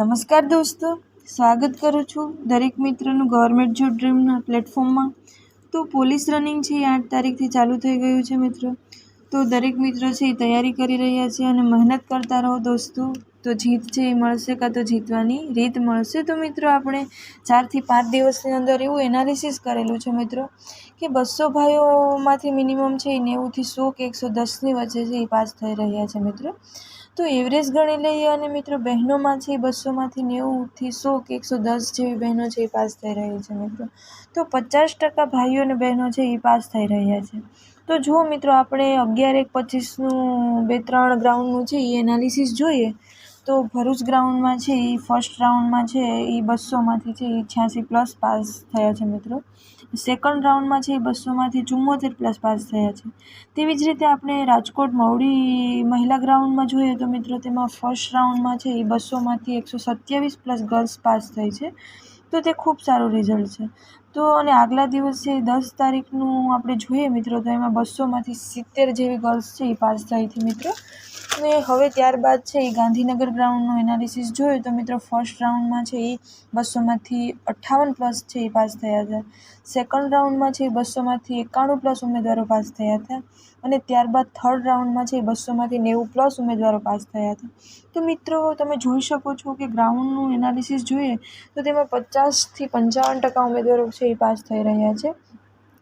નમસ્કાર દોસ્તો, સ્વાગત કરું છું દરેક મિત્રનું ગવર્મેન્ટ જોબ ડ્રીમના પ્લેટફોર્મમાં તો પોલીસ રનિંગ છે એ આઠ તારીખથી ચાલુ થઈ ગયું છે મિત્રો. તો દરેક મિત્રો છે એ તૈયારી કરી રહ્યા છે અને મહેનત કરતા રહો દોસ્તો. તો જીત છે એ મળશે કાં તો જીતવાની રીત મળશે? તો મિત્રો આપણે ચારથી પાંચ દિવસની અંદર એવું એનાલિસિસ કરેલું છે મિત્રો કે બસો ભાઈઓમાંથી મિનિમમ છે એ નેવુંથી સો કે એકસો દસની વચ્ચે છે એ પાસ થઈ રહ્યા છે મિત્રો. તો એવરેજ ગણી લઈએ અને મિત્રો બહેનોમાં છે બસોમાંથી નેવુંથી સો કે એકસો દસ જેવી બહેનો છે એ પાસ થઈ રહી છે મિત્રો. તો પચાસ ટકા ભાઈઓ અને બહેનો છે એ પાસ થઈ રહ્યા છે. તો જુઓ મિત્રો, આપણે અગિયાર એક પચીસનું બે ત્રણ ગ્રાઉન્ડનું છે એ એનાલિસિસ જોઈએ. તો ભરૂચ ગ્રાઉન્ડમાં છે એ ફર્સ્ટ રાઉન્ડમાં છે એ બસોમાંથી છે એ છ્યાસી પ્લસ પાસ થયા છે મિત્રો. સેકન્ડ રાઉન્ડમાં છે એ બસોમાંથી ચુમ્મોતેર પ્લસ પાસ થયા છે. તેવી જ રીતે આપણે રાજકોટ મવડી મહિલા ગ્રાઉન્ડમાં જોઈએ તો મિત્રો તેમાં ફર્સ્ટ રાઉન્ડમાં છે એ બસોમાંથી એકસો સત્યાવીસ પ્લસ ગર્લ્સ પાસ થઈ છે. તો તે ખૂબ સારું રિઝલ્ટ છે. તો અને આગલા દિવસે દસ તારીખનું આપણે જોઈએ મિત્રો, તો એમાં બસોમાંથી સિત્તેર જેવી ગર્લ્સ છે એ પાસ થઈ હતી મિત્રો. અને હવે ત્યારબાદ છે એ ગાંધીનગર ગ્રાઉન્ડનું એનાલિસિસ જોયું તો મિત્રો ફર્સ્ટ રાઉન્ડમાં છે એ બસોમાંથી અઠ્ઠાવન પ્લસ છે એ પાસ થયા હતા. સેકન્ડ રાઉન્ડમાં છે એ બસોમાંથી એકાણું પ્લસ ઉમેદવારો પાસ થયા હતા. અને ત્યારબાદ થર્ડ રાઉન્ડમાં છે એ બસોમાંથી નેવું પ્લસ ઉમેદવારો પાસ થયા હતા. તો મિત્રો, તમે જોઈ શકો છો કે ગ્રાઉન્ડનું એનાલિસિસ જોઈએ તો તેમાં પચાસથી પંચાવન ટકા ઉમેદવારો છે, એ પાસ થઈ રહ્યા છે.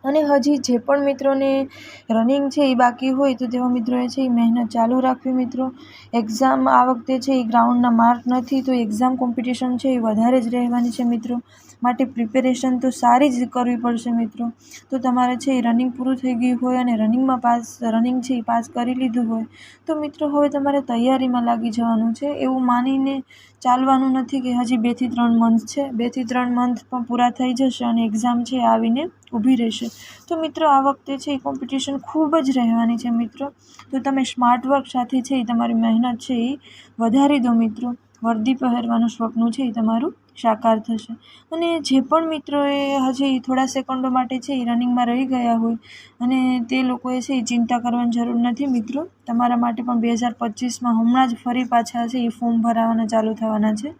અને હજી જે પણ મિત્રોને રનિંગ છે, એ બાકી હોય તો તેવા મિત્રોએ છે, એ મહેનત ચાલુ રાખવી મિત્રો. એક્ઝામ આ વખતે છે, એ ગ્રાઉન્ડના માર્ક નથી, તો એક્ઝામ કોમ્પિટિશન છે, એ વધારે જ રહેવાની છે મિત્રો. માટે પ્રિપેરેશન તો સારી જ કરવી પડશે મિત્રો. તો તમારે છે એ રનિંગ પૂરું થઈ ગયું હોય અને રનિંગમાં પાસ રનિંગ છે એ પાસ કરી લીધું હોય, તો મિત્રો હવે તમારે તૈયારીમાં લાગી જવાનું છે. એવું માનીને ચાલવાનું નથી કે હજી બેથી ત્રણ મંથ છે. બેથી ત્રણ મંથ પણ પૂરા થઈ જશે અને એક્ઝામ છે આવીને ઊભી રહેશે. તો મિત્રો આ વખતે છે એ કોમ્પિટિશન ખૂબ જ રહેવાની છે મિત્રો. તો તમે સ્માર્ટ વર્ક સાથે છે એ તમારી મહેનત છે એ વધારી દો મિત્રો. વર્દી પહેરવાનું સ્વપ્ન છે એ તમારું સાકાર થશે. અને જે પણ મિત્રોએ હજી થોડા સેકન્ડો માટે છે એ રનિંગમાં રહી ગયા હોય અને તે લોકોએ છે એ ચિંતા કરવાની જરૂર નથી મિત્રો. તમારા માટે પણ બે હજાર પચીસમાં હમણાં જ ફરી પાછા છે એ ફોર્મ ભરાવાના ચાલુ થવાના છે.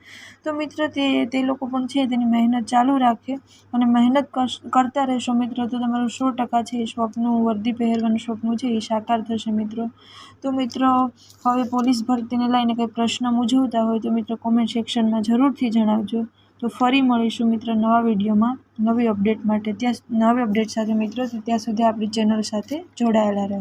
તો મિત્રો તે તે લોકો પણ છે તેની મહેનત ચાલુ રાખે અને મહેનત કરતા રહેશો મિત્રો તો તમારું સો ટકા છે એ સ્વપ્ન વર્દી પહેરવાનું સ્વપ્નું છે એ સાકાર થશે મિત્રો. તો મિત્રો, હવે પોલીસ ભરતીને લઈને કંઈ પ્રશ્ન મૂંઝવતા હોય તો મિત્રો કોમેન્ટ સેક્શનમાં જરૂરથી જણાવજો. તો ફરી મળીશું મિત્રો નવા વિડીયોમાં નવી અપડેટ માટે. ત્યાં નવી અપડેટ સાથે મિત્રો, ત્યાં સુધી આપણી ચેનલ સાથે જોડાયેલા રહો.